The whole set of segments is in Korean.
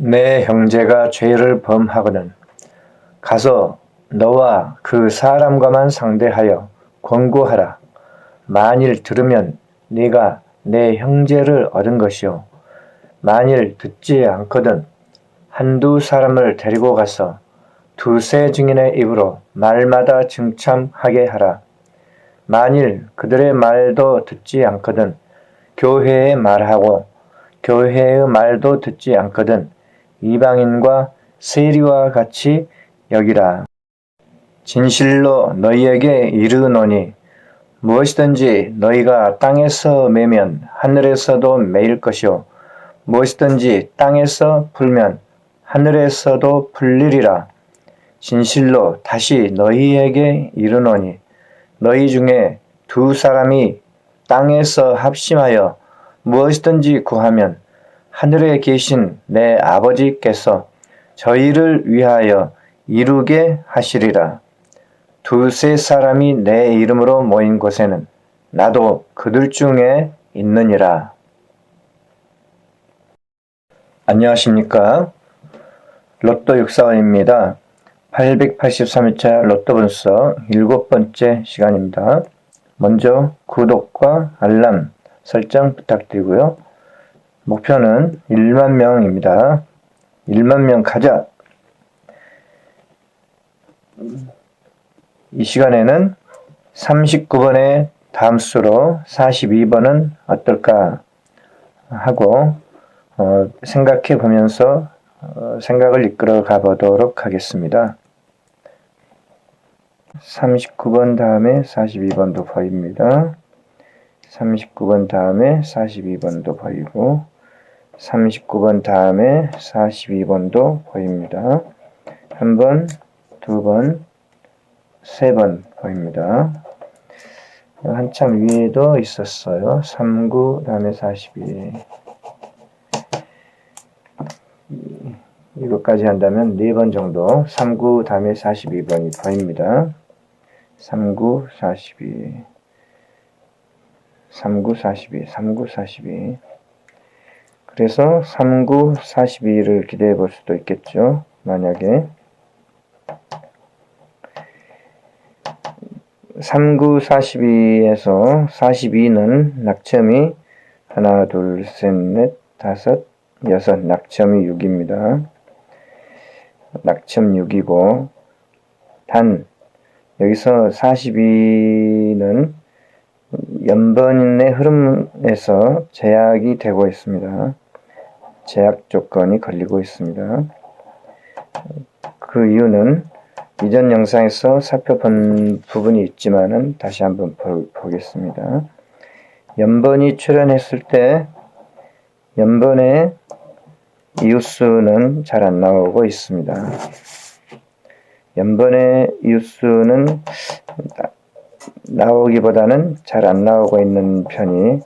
내 형제가 죄를 범하거든 가서 너와 그 사람과만 상대하여 권고하라. 만일 들으면 네가 내 형제를 얻은 것이요. 만일 듣지 않거든 한두 사람을 데리고 가서 두세 증인의 입으로 말마다 증참하게 하라. 만일 그들의 말도 듣지 않거든 교회의 말하고 교회의 말도 듣지 않거든 이방인과 세리와 같이 여기라. 진실로 너희에게 이르노니 무엇이든지 너희가 땅에서 매면 하늘에서도 매일 것이요 무엇이든지 땅에서 풀면 하늘에서도 풀리리라. 진실로 다시 너희에게 이르노니 너희 중에 두 사람이 땅에서 합심하여 무엇이든지 구하면 하늘에 계신 내 아버지께서 저희를 위하여 이루게 하시리라. 두세 사람이 내 이름으로 모인 곳에는 나도 그들 중에 있느니라. 안녕하십니까. 로또 육사원입니다. 883일차 로또 분석 일곱 번째 시간입니다. 먼저 구독과 알람 설정 부탁드리고요. 목표는 1만 명입니다. 1만 명 가자! 이 시간에는 39번의 다음 수로 42번은 어떨까 하고 어, 생각해 보면서 어, 생각을 이끌어 가보도록 하겠습니다. 39번 다음에 42번도 보입니다. 39번 다음에 42번도 보이고 39번 다음에 42번도 보입니다. 한 번, 두 번, 세 번 보입니다. 한참 위에도 있었어요. 39 다음에 42 이것까지 한다면 4번 정도 39 다음에 42번이 보입니다. 39, 42 39, 42 39, 42 그래서 39, 42를 기대해 볼 수도 있겠죠. 만약에 39, 42에서 42는 낙점이 하나, 둘, 셋, 넷, 다섯, 여섯, 낙점이 6입니다. 낙점 6이고 단 여기서 42는 연번의 흐름에서 제약이 되고 있습니다. 제약 조건이 걸리고 있습니다. 그 이유는 이전 영상에서 살펴본 부분이 있지만은 다시 한번 보, 보겠습니다. 연번이 출현했을 때 연번의 이웃수는 잘 안 나오고 있습니다. 연번의 이웃수는 나오기보다는 잘 안 나오고 있는 편이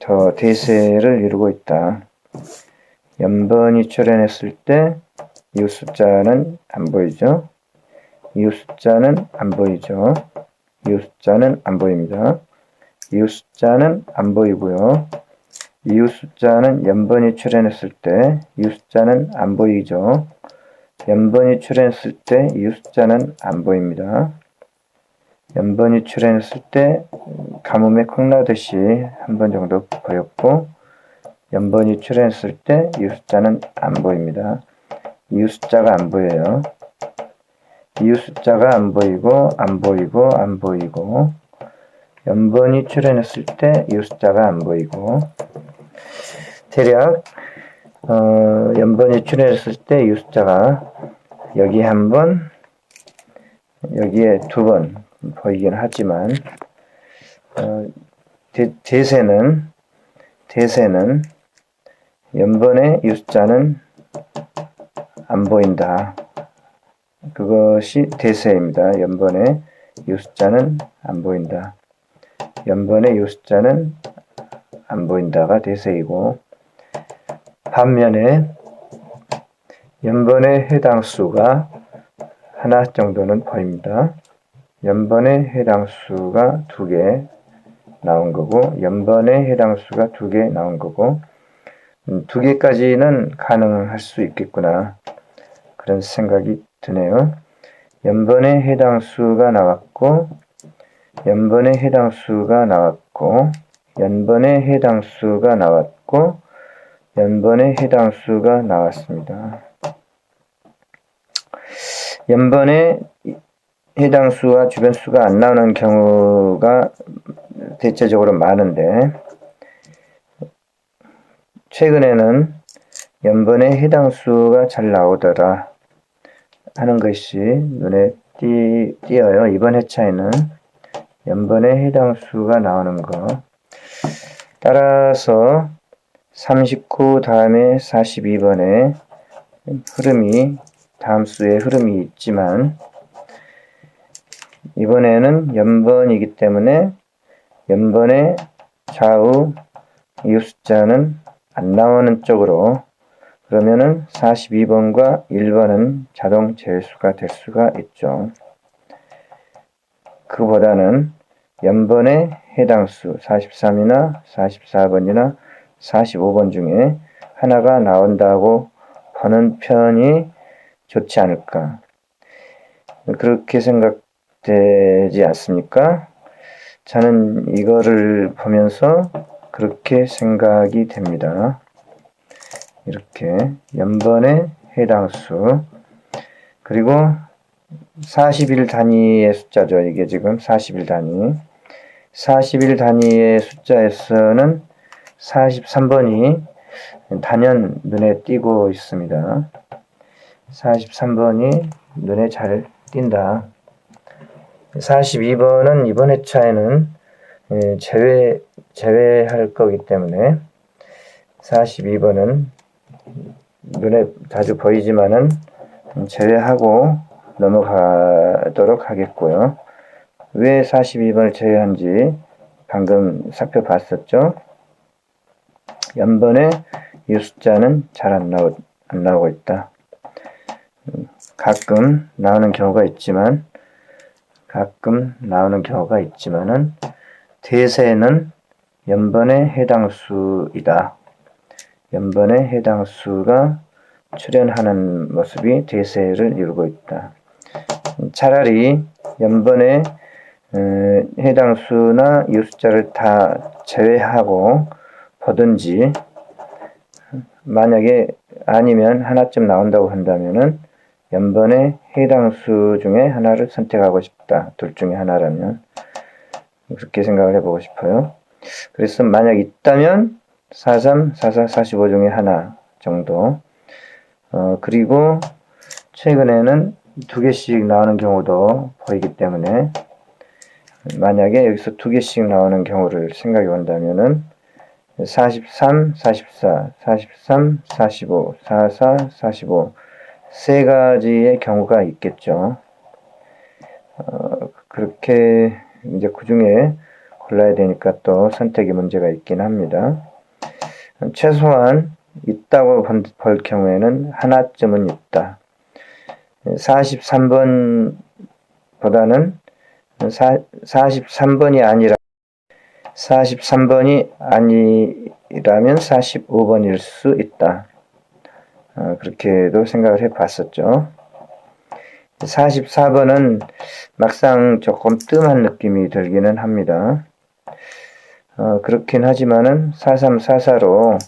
더 대세를 이루고 있다. 연번이 출현했을 때 이웃 숫자는 안 보이죠? 이웃 숫자는 안 보이죠? 이웃 숫자는 안 보입니다. 이웃 숫자는 안 보이고요. 이웃 숫자는 연번이 출현했을 때 이웃 숫자는 안 보이죠. 연번이 출현했을 때 이웃 숫자는 안 보입니다. 연번이 출현했을 때 가뭄에 콩나듯이 한 번 정도 보였고 연번이 출현했을 때 이웃 숫자는 안 보입니다. 이웃 숫자가 안 보여요. 이웃 숫자가 안 보이고 안 보이고 안 보이고 연번이 출현했을 때 이웃 숫자가 안 보이고 대략 어, 연번이 출현했을 때 이웃 숫자가 여기 한 번, 여기에 두 번 보이긴 하지만 어, 대, 대세는 대세는 연번의 숫자는 안 보인다. 그것이 대세입니다. 연번의 이 숫자는 안 보인다. 연번의 이 숫자는 안 보인다가 대세이고 반면에 연번의 해당 수가 하나 정도는 보입니다. 연번의 해당 수가 두 개 나온 거고 연번의 해당 수가 두 개 나온 거고 음, 두 개까지는 가능할 수 있겠구나. 그런 생각이 드네요. 연번에 해당 수가 나왔고, 연번에 해당 수가 나왔고, 연번에 해당 수가 나왔고, 연번에 해당 수가 나왔습니다. 연번에 해당 수와 주변 수가 안 나오는 경우가 대체적으로 많은데, 최근에는 연번에 해당 수가 잘 나오더라 하는 것이 눈에 띄, 띄어요. 이번 회차에는 연번에 해당 수가 나오는 거. 따라서 39 다음에 42번에 흐름이 다음 수의 흐름이 있지만 이번에는 연번이기 때문에 연번의 좌우 이 숫자는 안 나오는 쪽으로 그러면은 42번과 1번은 자동 제수가 될 수가 있죠. 그보다는 연번의 해당 수 43이나 44번이나 45번 중에 하나가 나온다고 보는 편이 좋지 않을까. 그렇게 생각되지 않습니까? 저는 이거를 보면서 그렇게 생각이 됩니다. 이렇게 연번의 해당 수 그리고 40일 단위의 숫자죠. 이게 지금 40일 단위 40일 단위의 숫자에서는 43번이 단연 눈에 띄고 있습니다. 43번이 눈에 잘 띈다. 42번은 이번 회차에는 예, 제외, 제외할 거기 때문에 42번은 눈에 자주 보이지만은 제외하고 넘어가도록 하겠고요. 왜 42번을 제외한지 방금 살펴봤었죠. 연번에 이 숫자는 잘 안 나오, 안 나오고 있다. 가끔 나오는 경우가 있지만 가끔 나오는 경우가 있지만은 대세는 연번에 해당 수이다. 연번에 해당 수가 출현하는 모습이 대세를 이루고 있다. 차라리 연번에 어, 해당 수나 이 숫자를 다 제외하고 보든지 만약에 아니면 하나쯤 나온다고 한다면은 연번에 해당 수 중에 하나를 선택하고 싶다. 둘 중에 하나라면 그렇게 생각을 해보고 싶어요. 그래서 만약 있다면 43, 44, 45 중에 하나 정도. 어, 그리고 최근에는 두 개씩 나오는 경우도 보이기 때문에 만약에 여기서 두 개씩 나오는 경우를 생각해 본다면은 43, 44, 43, 45, 44, 45, 세 가지의 경우가 있겠죠. 어, 그렇게 이제 그 중에 골라야 되니까 또 선택의 문제가 있긴 합니다. 최소한 있다고 볼 경우에는 하나쯤은 있다. 43번보다는 43번이 아니라 43번이 아니라면 45번일 수 있다. 어, 그렇게도 생각을 해 봤었죠. 44번은 막상 조금 뜸한 느낌이 들기는 합니다. 어, 그렇긴 하지만은 4344로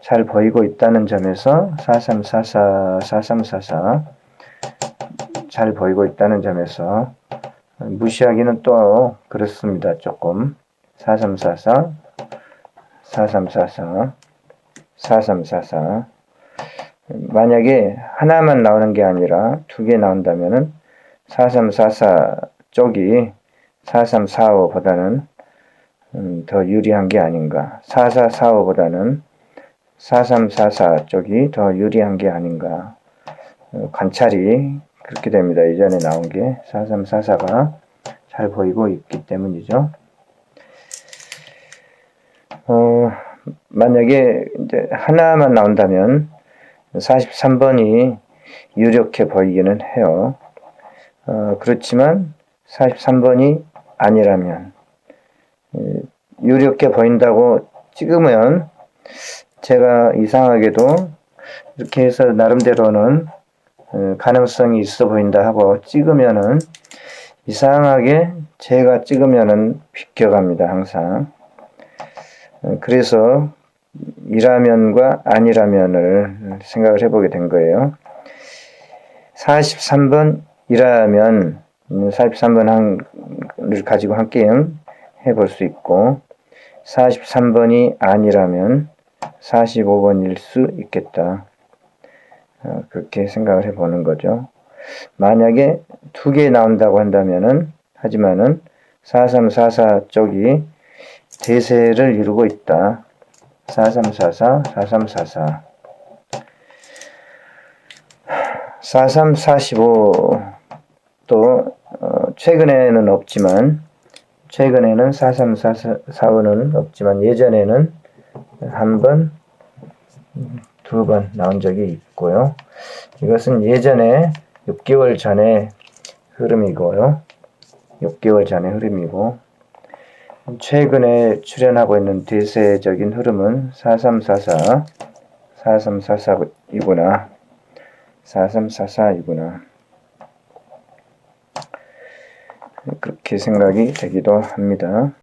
잘 보이고 있다는 점에서 4344, 4344 잘 보이고 있다는 점에서 무시하기는 또 그렇습니다. 조금 4344, 4344, 4344 만약에 하나만 나오는 게 아니라 두 개 나온다면은 4344 쪽이 4345보다는 음, 더 유리한 게 아닌가. 4445보다는 4344 쪽이 더 유리한 게 아닌가. 어, 관찰이 그렇게 됩니다. 이전에 나온 게 4344가 잘 보이고 있기 때문이죠. 어, 만약에 이제 하나만 나온다면 43번이 유력해 보이기는 해요. 어, 그렇지만 43번이 아니라면 유력해 보인다고 찍으면 제가 이상하게도 이렇게 해서 나름대로는 어, 가능성이 있어 보인다 하고 찍으면은 이상하게 제가 찍으면은 비껴갑니다 항상. 어, 그래서 이라면과 아니라면을 생각을 해보게 된 거예요. 43번 이라면 43번 한을 가지고 한 게임 해볼 수 있고 43번이 아니라면 45번일 수 있겠다. 어, 그렇게 생각을 해보는 거죠. 만약에 두 개 나온다고 한다면은 하지만은 4344 쪽이 대세를 이루고 있다. 4344, 4344. 4345또 어, 최근에는 없지만 최근에는 4345는 없지만 예전에는 한 번, 두 번 나온 적이 있고요. 이것은 예전에 6개월 전에 흐름이고요. 6개월 전의 흐름이고 최근에 출현하고 있는 대세적인 흐름은 4344, 4344이구나. 4344이구나. 생각이 되기도 합니다.